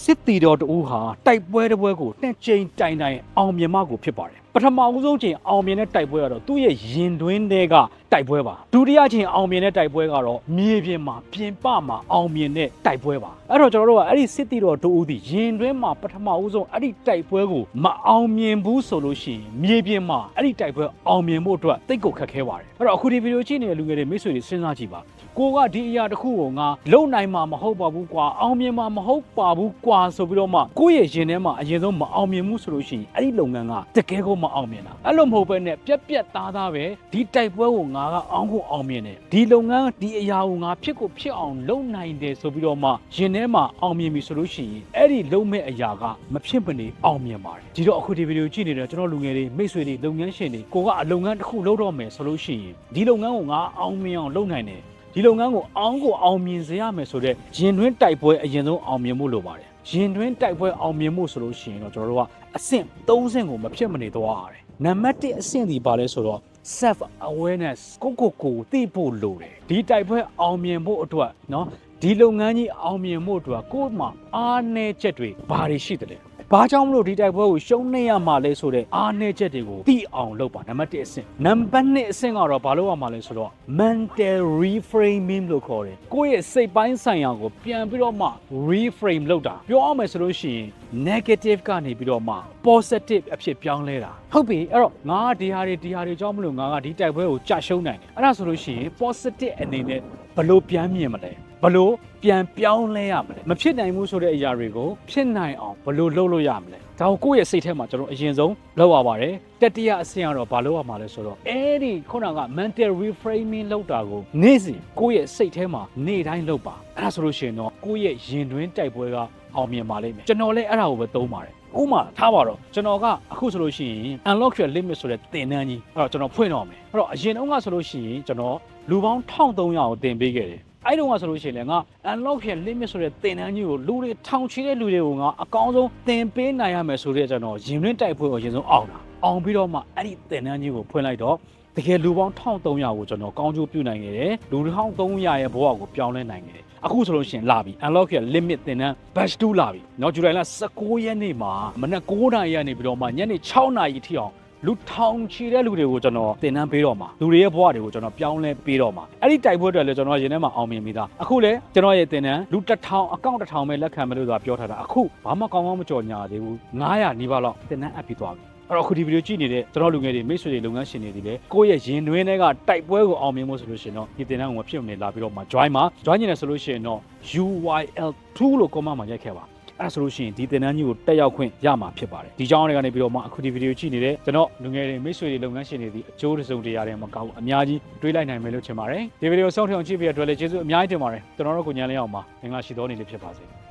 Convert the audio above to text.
စစ်တီတော်တူဟာတိုက်ပွဲတစ်ပွဲကိုနှစ်ကြိမ်တိုင်တိုင်အောင်မြင်မှကိုဖြစ်ပါတယ်ပထမဦးဆုံးချိန်အောင်မြင်တဲ့တိုက်ပွဲကတော့သူ့ရဲ့ရင်တွင်းတွေကတိုက်ပွဲပါဒုတိယချိန်အောင်မြင်တဲ့တိုက်ပွဲကတော့မြေပြင်မှာပြင်ပမှာအောင်မြင်တဲ့တိုက်ပွဲပါအဲ့တော့ကျွန်တော်တို့ကအဲ့ဒီစစ်တီတော်တူဦးဒီရင်တွင်းမှာပထမဦးဆုံးအဲ့ဒီတိုက်ပွဲကိုမအောင်မြင်ဘူးဆိုလို့ရှိရင်မြေပြင်မှာအဲ့ဒီတိုက်ပွဲအောင်မြင်ဖို့အတွက်တိတ်ကိုခက်ခဲပါတယ်အဲ့တော့အခုဒီဗီဒီယိုကြည့်နေတဲ့လူငယ်တွေမိတ်ဆွေတွေစဉ်းစားကြည့်ပါ ကိုကဒီအရာတစ်ခုကိုငါလုံနိုင်မှာမဟုတ်ပါဘူးကွာအောင်မြင်မှာမဟုတ်ပါဘူးကွာဆိုပြီးတော့မှကိုယ့်ရဲ့ရင်ထဲမှာအရင်ဆုံးမအောင်မြင်မှုဆိုလို့ရှိရင်အဲ့ဒီလုပ်ငန်းကတကယ်ကိုမအောင်မြင်တာအဲ့လိုမဟုတ်ဘဲနဲ့ပြက်ပြက်သားသားပဲဒီတိုက်ပွဲကိုငါကအောင်ကိုအောင်မြင်တယ်ဒီလုပ်ငန်းဒီအရာကိုငါဖြစ်ကိုဖြစ်အောင်လုပ်နိုင်တယ်ဆိုပြီးတော့မှရင်ထဲမှာအောင်မြင်ပြီဆိုလို့ရှိရင်အဲ့ဒီလုံမဲ့အရာကမဖြစ်မနေအောင်မြင်ပါတယ်ဒီတော့အခုဒီဗီဒီယိုကြည့်နေတဲ့ကျွန်တော်လူငယ်တွေမိတ်ဆွေတွေလုပ်ငန်းရှင်တွေကိုကအလုပ်ငန်းတစ်ခုလုပ်တော့မယ်ဆိုလို့ရှိရင်ဒီလုပ်ငန်းကိုငါအောင်မြင်အောင်လုပ်နိုင်တယ် ဒီလုပ်ငန်းကိုအောင်းကိုအောင်မြင်စေရမယ်ဆိုတော့ရင်တွင်းတိုက်ပွဲအရင်ဆုံးအောင်မြင်မှုလိုပါတယ်ရင်တွင်းတိုက်ပွဲအောင်မြင်မှုဆိုလို့ရှိရင်တော့ကျွန်တော်တို့ကအဆင့်3ဆင့်ကိုမဖြစ်မနေသွားရတယ်နံပါတ်1အဆင့်ဒီပါလဲဆိုတော့ self awareness ကိုကိုကိုသိဖို့လိုတယ်ဒီတိုက်ပွဲအောင်မြင်ဖို့အတွက်เนาะဒီလုပ်ငန်းကြီးအောင်မြင်ဖို့အတွက်ကိုယ်မှာအားနည်းချက်တွေဘာတွေရှိတယ်လဲ ဘာကြောင့်မလို့ဒီတိုက်ပွဲကိုရှုံးနေရမှာလဲဆိုတဲ့အားနည်းချက်တွေကိုသိအောင်လုပ်ပါနံပါတ်1အဆင့်နံပါတ်2အဆင့်ကတော့ဘာလို့ရမှာလဲဆိုတော့ mental reframing လို့ခေါ်တယ်ကိုယ့်ရဲ့စိတ်ပိုင်းဆိုင်ရာကိုပြန်ပြီးတော့မှ reframe လုပ်တာပြောအောင်မယ်ဆိုလို့ရှိရင် negative ကနေပြီးတော့မှ positive အဖြစ်ပြောင်းလဲတာဟုတ်ပြီအဲ့တော့ငါကဒီဟာတွေဒီဟာတွေကြောင့်မလို့ငါကဒီတိုက်ပွဲကိုကြာရှုံးနိုင်တယ်အဲ့ဒါဆိုလို့ရှိရင် positive အနေနဲ့ဘယ်လို့ပြန်မြင်မလဲ ဘယ်လို့ပြန်ပြောင်းလဲရမလဲမဖြစ်နိုင်ဘူးဆိုတဲ့အရာတွေကိုဖြစ်နိုင်အောင်ဘယ်လို့လုပ်လို့ရမလဲဒါကိုကိုယ့်ရဲ့စိတ်ထဲမှာကျွန်တော်အရင်ဆုံးလုပ်ရပါတယ်တတိယအဆင့်ကတော့ဘာလုပ်ရမှာလဲဆိုတော့အဲ့ဒီခုနက mental reframing လုပ်တာကိုနေ့စဉ်ကိုယ့်ရဲ့စိတ်ထဲမှာနေ့တိုင်းလုပ်ပါအဲ့ဒါဆိုလို့ရှိရင်တော့ကိုယ့်ရဲ့ရင်တွင်းတိုက်ပွဲကအောင်မြင်ပါလိမ့်မယ်ကျွန်တော်လည်းအဲ့ဒါကိုပဲသုံးပါတယ်ဥမာထားပါတော့ကျွန်တော်ကအခုဆိုလို့ရှိရင် unlock your limit ဆိုတဲ့သင်တန်းကြီးအဲ့တော့ကျွန်တော်ဖွင့်တော့မယ်အဲ့တော့အရင်တုန်းကဆိုလို့ရှိရင်ကျွန်တော်လူပေါင်း1300ကိုသင်ပေးခဲ့တယ် အဲ့တုန်းကဆိုလို့ရှိရင်လည်းငါ unlock your limit ဆိုတဲ့သင်တန်းကြီးကိုလူတွေထောင်ချီတဲ့လူတွေကိုငါအကောင်းဆုံးသင်ပေးနိုင်ရမယ်ဆိုတဲ့ကျွန်တော်ရင်တွင်းတိုက်ပွဲကိုအရင်ဆုံးအောင်တာအောင်ပြီးတော့မှအဲ့ဒီသင်တန်းကြီးကိုဖွင့်လိုက်တော့တကယ်လူပေါင်း1300ကိုကျွန်တော်ကောင်းကျိုးပြုနိုင်ခဲ့တယ်လူ1300ရဲ့ဘဝကိုပြောင်းလဲနိုင်ခဲ့တယ်အခုဆိုလို့ရှိရင်လာပြီ unlock your limit သင်တန်း batch 2လာပြီเนาะဇူလိုင်လ19ရက်နေ့မှာမနက်9:00နာရီကနေပြီးတော့မှညနေ6:00နာရီထိအောင် လူထောင်ချီတဲ့လူတွေကိုကျွန်တော်တင်နန်းပေးတော့မှာလူတွေရဲ့ဘဝတွေကိုကျွန်တော်ပြောင်းလဲပေးတော့မှာအဲ့ဒီတိုက်ပွဲတွေလည်းကျွန်တော်ရင်ထဲမှာအောင်မြင်ပြီးသားအခုလည်းကျွန်တော်ရဲ့တင်နန်းလူတစ်ထောင်အကောင့်တစ်ထောင်ပဲလက်ခံမယ်လို့ဆိုတာပြောထားတာအခုဘာမှကောင်းကောင်းမကြော်ညာသေးဘူး900နီးပါးလောက်တင်နန်းအပ်ပြီးသွားပြီအဲ့တော့အခုဒီဗီဒီယိုကြည့်နေတဲ့ကျွန်တော်လူငယ်တွေမိတ်ဆွေတွေလုပ်ငန်းရှင်တွေဒီလေကိုယ့်ရဲ့ရင်တွင်းတွေကတိုက်ပွဲကိုအောင်မြင်ဖို့ဆိုလို့ရှိရင်တော့ဒီတင်နန်းကိုမဖြစ်မနေလာပြီးတော့မှ join မှာ join နေတယ်ဆိုလို့ရှိရင်တော့ UYL2 လို့ comment မှာရိုက်ခဲ့ပါ အဲ့ဒါဆိုလို့ရှိရင်ဒီသင်တန်းကြီးကိုတက်ရောက်ခွင့်ရမှာဖြစ်ပါတယ်ဒီကြောင်းတွေကနေပြီးတော့မှအခုဒီဗီဒီယိုကြည့်နေတဲ့ကျွန်တော်လူငယ်တွေမိတ်ဆွေတွေလုပ်ငန်းရှင်တွေဒီအကျိုးတစ်စုံတရာတွေမကောက်ဘူးအများကြီးတွေးလိုက်နိုင်မယ်လို့ထင်ပါတယ်ဒီဗီဒီယိုဆုံးထအောင်ကြည့်ပြီးတဲ့အတွက်လည်းကျေးဇူးအများကြီးတင်ပါတယ်ကျွန်တော်တို့ကိုညံလေးအောင်ပါမင်္ဂလာရှိသောနေ့လေးဖြစ်ပါစေ